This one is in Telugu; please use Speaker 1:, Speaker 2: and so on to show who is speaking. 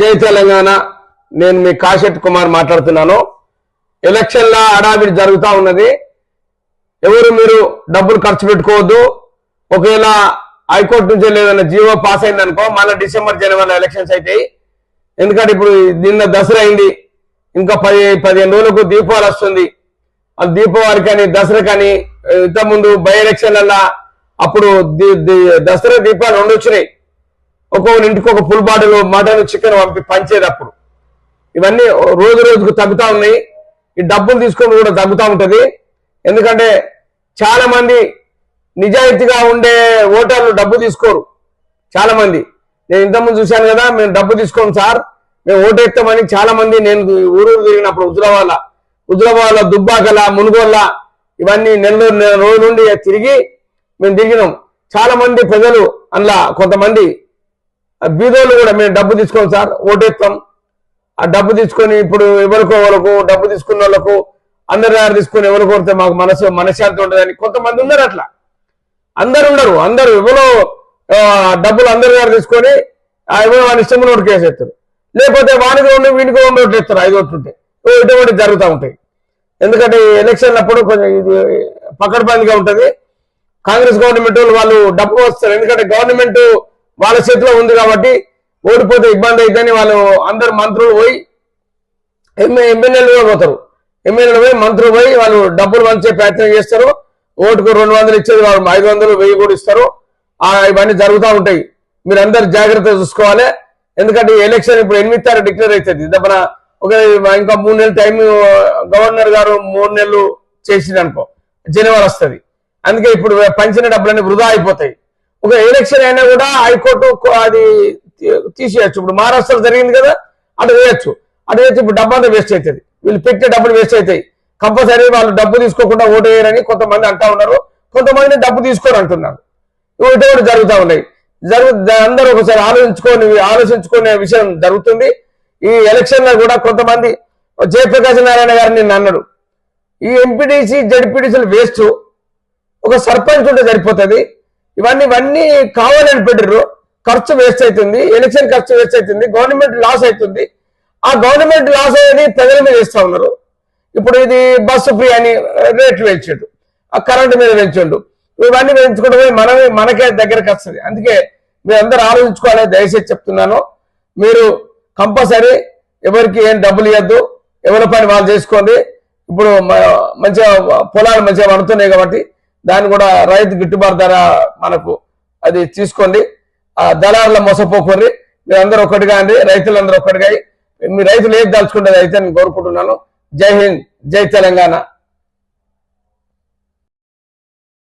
Speaker 1: జై తెలంగాణ. నేను మీ కాశెట్ కుమార్ మాట్లాడుతున్నాను. ఎలక్షన్ల హడావిడి జరుగుతూ ఉన్నది. ఎవరు మీరు డబ్బులు ఖర్చు పెట్టుకోవద్దు. ఒకవేళ హైకోర్టు నుంచి లేదన్న జీవో పాస్ అయింది అనుకో మళ్ళీ డిసెంబర్ జనవరి ఎలక్షన్స్ అవుతాయి ఎందుకంటే ఇప్పుడు నిన్న దసరా అయింది. ఇంకా పది పదిహేను రోజులకు దీపావళి వస్తుంది. ఆ దీపావళి కానీ దసరా కానీ ఇంతకుముందు బై ఎలక్షన్ల అప్పుడు దసరా దీపాలు రెండు వచ్చినాయి. ఒక్కొక్క ఇంటికి ఒక ఫుల్ బాటిల్ మటన్ చికెన్ పంపి పంచేటప్పుడు ఇవన్నీ రోజు రోజుకు తగ్గుతా ఉన్నాయి. ఈ డబ్బులు తీసుకొని కూడా తగ్గుతూ ఉంటుంది. ఎందుకంటే చాలా మంది నిజాయితీగా ఉండే ఓటర్లు డబ్బు తీసుకోరు. చాలా మంది నేను ఇంతకుముందు చూశాను కదా మేము డబ్బు తీసుకోం సార్. మేము ఓటు ఎత్తామని చాలా మంది నేను ఊరూరు తిరిగినప్పుడు హుజరాబాద్ల హుజరాబాద్ల దుబ్బాకల మునుగోళ్ళ ఇవన్నీ నెల్లూరు రోజు నుండి తిరిగి మేము తిరిగినాం. చాలా మంది ప్రజలు అందులో కొంతమంది బీదోళ్ళు కూడా మేము డబ్బు తీసుకోం సార్ ఓటేస్తాం ఆ డబ్బు తీసుకొని ఇప్పుడు ఎవరికో వాళ్ళకు డబ్బు తీసుకున్న వాళ్ళకు అందరి దగ్గర తీసుకొని ఎవరు కోరితే మాకు మనసు మనశ్శాంతి ఉండదని కొంతమంది ఉన్నారు అట్లా. అందరు ఉండరు అందరూ ఎవరో డబ్బులు అందరి దగ్గర తీసుకొని ఆ ఎవరో వాని ఇష్టం ఉన్నోడు కేసేస్తారు లేకపోతే వానికి ఉండి వీనికి రెండు ఓట్లు ఎత్తారు ఐదు ఓట్లు ఇటువంటి జరుగుతూ ఉంటాయి. ఎందుకంటే ఎలక్షన్ అప్పుడు కొంచెం ఇది పకడ్బందీగా ఉంటది. కాంగ్రెస్ గవర్నమెంట్ వాళ్ళు వాళ్ళు డబ్బు వస్తారు ఎందుకంటే గవర్నమెంట్ వాళ్ళ చేతిలో ఉంది కాబట్టి ఓడిపోతే ఇబ్బంది అవుతుందని వాళ్ళు అందరు మంత్రులు పోయి ఎంఏ ఎమ్మెల్యేలు కూడా పోతారు. ఎమ్మెల్యేలు పోయి మంత్రులు పోయి వాళ్ళు డబ్బులు పంచే ప్రయత్నం చేస్తారు. ఓటుకు రెండు వందలు ఇచ్చేది వాళ్ళు ఐదు వందలు వెయ్యి కూడా ఇస్తారు. ఇవన్నీ జరుగుతూ ఉంటాయి. మీరు అందరు జాగ్రత్త చూసుకోవాలి. ఎందుకంటే ఈ ఎలక్షన్ ఇప్పుడు ఎనిమిది తారీఖు డిక్లేర్ అవుతుంది దప్పన ఒక ఇంకా మూడు నెలల టైం గవర్నర్ గారు మూడు నెలలు చేసింది అనుకో జనవరి వస్తుంది. అందుకే ఇప్పుడు పంచిన డబ్బులన్నీ వృధా అయిపోతాయి. ఒక ఎలక్షన్ అయినా కూడా హైకోర్టు అది తీసేయచ్చు. ఇప్పుడు మహారాష్ట్రలో జరిగింది కదా అటు వేయచ్చు. అటు వేసి ఇప్పుడు డబ్బు అంతా వేస్ట్ అవుతుంది. వీళ్ళు పెట్టే డబ్బులు వేస్ట్ అవుతాయి. కంపల్సరీ వాళ్ళు డబ్బు తీసుకోకుండా ఓటు వేయరని కొంతమంది అంటా ఉన్నారు. కొంతమంది డబ్బు తీసుకోరు అంటున్నారు. ఇటు కూడా జరుగుతూ ఉన్నాయి. జరుగు అందరూ ఒకసారి ఆలోచించుకొని ఆలోచించుకునే విషయం జరుగుతుంది. ఈ ఎలక్షన్లో కూడా కొంతమంది జయప్రకాశ్ నారాయణ గారు నిన్న అన్నాడు. ఈ ఎంపీటీసీ జడ్పీటీసీలు వేస్ట్. ఒక సర్పంచ్ ఉంటే సరిపోతుంది. ఇవన్నీ ఇవన్నీ కావాలని పెట్టారు ఖర్చు వేస్ట్ అవుతుంది ఎలక్షన్ ఖర్చు వేస్ట్ అవుతుంది గవర్నమెంట్ లాస్ అవుతుంది ఆ గవర్నమెంట్ లాస్ అనేది ప్రజల మీద ఇస్తా ఉన్నారు. ఇప్పుడు ఇది బస్సు ఫ్రీ అని రేట్లు పెంచాడు. ఆ కరెంటు మీద పెంచాడు. ఇవన్నీ పెంచుకోవడమే మనమే మనకే దగ్గరకు వస్తుంది. అందుకే మీరు ఆలోచించుకోవాలి. దయచేసి చెప్తున్నాను. మీరు కంపల్సరీ ఎవరికి ఏం డబ్బులు ఇవ్వద్దు ఎవరి పని వాళ్ళు చేసుకోండి. ఇప్పుడు మ- మంచిగా పొలాలు మంచిగా పడుతున్నాయి కాబట్టి దాన్ని కూడా రైతు గిట్టుబాటు ధర మనకు అది తీసుకోండి. ఆ దళారుల మోసపోకండి. మీరందరూ ఒక్కటిగా అండి రైతులందరూ ఒక్కటిగా మీ రైతులు ఏం దాల్చుకుంటే అయితే నేను కోరుకుంటున్నాను. జై హింద్ జై తెలంగాణ.